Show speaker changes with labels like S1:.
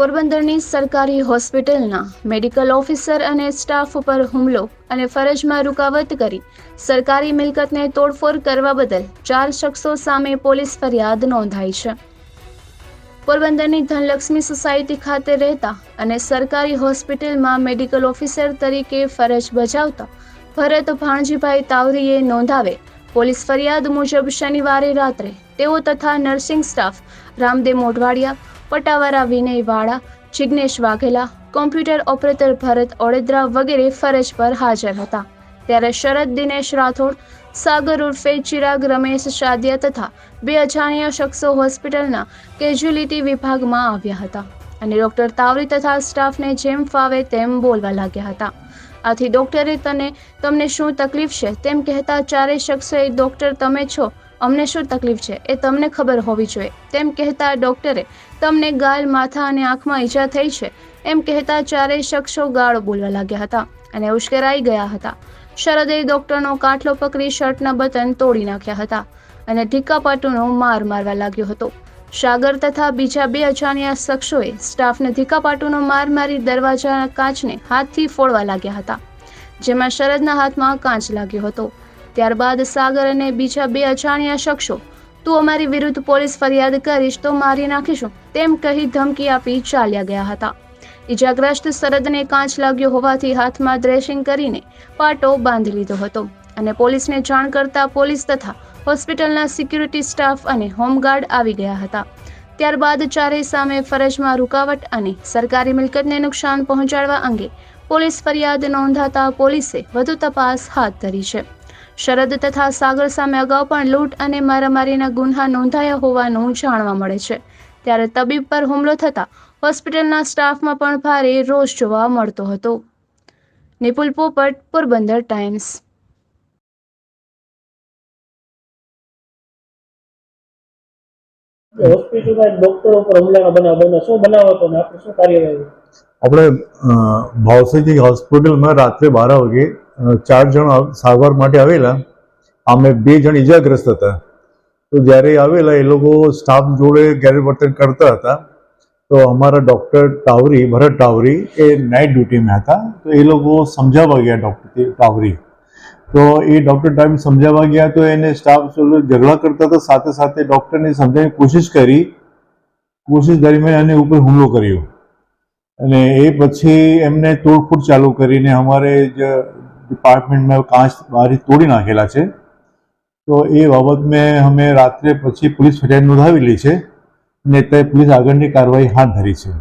S1: પોરબંદરની સરકારી હોસ્પિટલના મેડિકલ ઓફિસર અને સ્ટાફ ઉપર હુમલો અને ફરજમાં રૂકાવત કરી સરકારી મિલકતને તોડફોડ કરવા બદલ ચાર શખ્સો સામે પોલીસ ફરિયાદ નોંધાઈ છે. પોરબંદરની ધનલક્ષ્મી સોસાયટી ખાતે રહેતા અને સરકારી હોસ્પિટલમાં મેડિકલ ઓફિસર તરીકે ફરજ બજાવતા ભરત ભાણજીભાઈ તાવરીએ નોંધાવે પોલીસ ફરિયાદ મુજબ શનિવારે રાત્રે તેઓ તથા નર્સિંગ સ્ટાફ રામદેવ મોઢવાડિયા પટાવારા વિનય વાળા જિગ્નેશ વાઘેલા, કોમ્પ્યુટર ઓપરેટર ભરત ઓડેદરા વગેરે ફરજ પર હાજર હતા. ત્યારે શરદ, દિનેશ રાઠોડ, સાગર ઉર્ફે ચિરાગ, રમેશ શાદિયા તથા બે અજાણ્યા શખ્સો હોસ્પિટલના કેજ્યુલિટી વિભાગમાં આવ્યા હતા અને ડોક્ટર તાવરી તથા સ્ટાફને જેમ ફાવે તેમ બોલવા લાગ્યા હતા. આથી ડોક્ટરે તને, તમને શું તકલીફ છે? તેમ કહેતા ચારેય શખ્સોએ, ડોક્ટર, તમે છો? અમને શું તકલીફ છે? એ તમને ખબર હોવી જોઈએ. તેમ કહેતા ડૉક્ટરે, તમને ગાલ, માથા અને આંખમાં ઈજા થઈ છે? એમ કહેતા ચારેય શખ્સો ગાળો બોલવા લાગ્યા હતા અને ઉશ્કેરાઈ ગયા હતા. શરદે ડૉક્ટરનો કાટલો પકડી શર્ટના બટન તોડી નાખ્યા હતા અને ઢીકાપાટુનો માર મારવા લાગ્યો હતો. સાગર તથા બીજા બે અજાણ્યા શખ્સોએ સ્ટાફને ઢીકાપાટુનો માર મારી દરવાજાના કાચને હાથથી ફોડવા લાગ્યા હતા, જેમાં શરદના હાથમાં કાચ લાગ્યો હતો. ત્યારબાદ સાગર અને બીજા બે અજાણ્યા શખ્સો, તું અમારી વિરુદ્ધ પોલીસ ફરિયાદ કરીશ તો મારી નાખીશું, તેમ કહી ધમકી આપી ચાલ્યા ગયા હતા. ઇજાગ્રસ્ત શરદને કાંચ લાગ્યો હોવાથી હાથમાં ડ્રેસિંગ કરીને પાટો બાંધી લીધો હતો અને પોલીસને જાણ કરતા પોલીસ તથા હોસ્પિટલના સિક્યુરિટી સ્ટાફ અને હોમગાર્ડ આવી ગયા હતા. ત્યારબાદ ચારેય સામે ફરજમાં રૂકાવટ અને સરકારી મિલકતને નુકસાન પહોંચાડવા અંગે પોલીસ ફરિયાદ નોંધાતા પોલીસે વધુ તપાસ હાથ ધરી છે. શરદ તથા સાગર સામે અગાઉ પણ લૂંટ અને મારામારીના ગુન્હા નોંધાયા હોવાનું જાણવા મળે છે. ત્યારે તબીબ પર હુમલો થતા હોસ્પિટલના સ્ટાફમાં પણ ભારે રોષ જોવા મળતો હતો. નિપુલ પોપટ પોરબંદર ટાઈમ્સ.
S2: હોસ્પિટલમાં ડોક્ટરો પર હુમલાના બનાવ બન્યો. શું બનાવો તો આપણે શું કાર્યવાહી?
S3: આપણે ભાવસેજી હોસ્પિટલમાં રાત્રે બાર વાગે ચાર જણ સારવાર માટે આવેલા. અમે બે જણ ઈજાગ્રસ્ત હતા. તો જ્યારે આવેલા એ લોકો સ્ટાફ જોડે ગેરવર્તન કરતા હતા. તો અમારા ડૉક્ટર ટાવરી, ભરત ટાવરી એ નાઇટ ડ્યુટીમાં હતા. તો એ લોકો સમજાવવા ગયા ડૉક્ટર ટાવરી. તો એ ડૉક્ટર ટાઈમ સમજાવવા ગયા તો એને સ્ટાફ ઝઘડા કરતા હતા. સાથે સાથે ડૉક્ટરને સમજાવવાની કોશિશ કરી. કોશિશ દરમિયાન એની ઉપર હુમલો કર્યો. અને એ પછી એમને તોડફોડ ચાલુ કરીને અમારે જ ડિપાર્ટમેન્ટમાં કાંચ બારી તોડી નાખેલા છે. તો એ બાબત મેં અમે રાત્રે પછી પોલીસ ફરિયાદ નોંધાવેલી છે અને તે પોલીસ આગળની કાર્યવાહી હાથ ધરી છે.